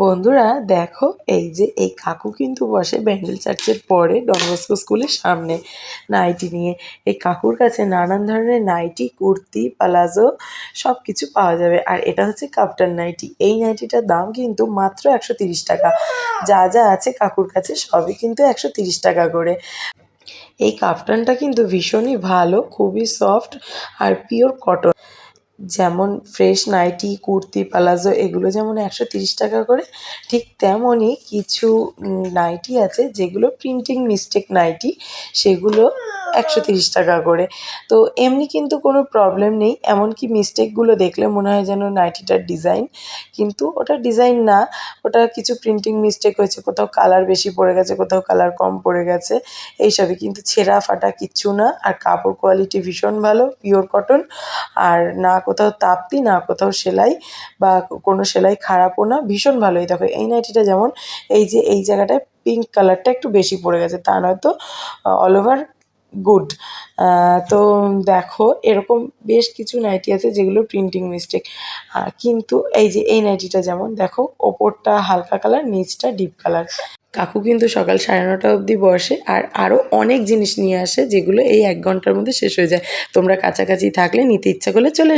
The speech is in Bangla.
বন্ধুরা, দেখো, এই যে এই কাকু কিন্তু বসে ব্যান্ডেল চার্চের পরে ডনবস্কো স্কুলের সামনে নাইটি নিয়ে। এই কাকুর কাছে নানান ধরনের নাইটি, কুর্তি, পালাজো সব কিছু পাওয়া যাবে। আর এটা হচ্ছে কাপ্টান নাইটি। এই নাইটিটার দাম কিন্তু মাত্র একশো টাকা। যা যা আছে কাকুর কাছে সবই কিন্তু একশো টাকা করে। এই কাফটানটা কিন্তু ভীষণই ভালো, খুবই সফট আর পিওর কটন যেমন ফ্রেশ নাইটি, কুর্তি, পালাজো এগুলো যেমন একশো তিরিশ টাকা করে, ঠিক তেমনই কিছু নাইটি আছে যেগুলো প্রিন্টিং মিস্টেক নাইটি, সেগুলো একশো তিরিশ টাকা করে। তো এমনি কিন্তু কোনো প্রবলেম নেই, এমনকি মিস্টেকগুলো দেখলে মনে হয় যেন নাইটিটার ডিজাইন কিন্তু ওটা ডিজাইন না। ওটা কিছু প্রিন্টিং মিস্টেক হয়েছে, কোথাও কালার বেশি পড়ে গেছে, কোথাও কালার কম পড়ে গেছে। এইসবই কিন্তু ছেঁড়া ফাটা কিচ্ছু না, আর কাপড় কোয়ালিটি ভীষণ ভালো পিওর কটন আর না কোথাও তাপ্তি, না কোথাও সেলাই, বা কোনো সেলাই খারাপও না, ভীষণ ভালোই। দেখো, এই নাইটিটা যেমন, এই যে এই জায়গাটায় পিঙ্ক কালারটা একটু বেশি পড়ে গেছে, তা নয়তো অল ওভার গুড তো দেখো, এরকম বেশ কিছু নাইটি আছে যেগুলো প্রিন্টিং মিস্টেক কিন্তু এই যে এই নাইটিটা যেমন, দেখো, ওপরটা হালকা কালার নিচটা ডিপ কালার কাকু কিন্তু সকাল সাড়ে নটা অবধি বসে, আর আরও অনেক জিনিস নিয়ে আসে যেগুলো এই এক ঘণ্টার মধ্যে শেষ হয়ে যায়। তোমরা কাছাকাছি থাকলে, নিতে ইচ্ছা করলে চলে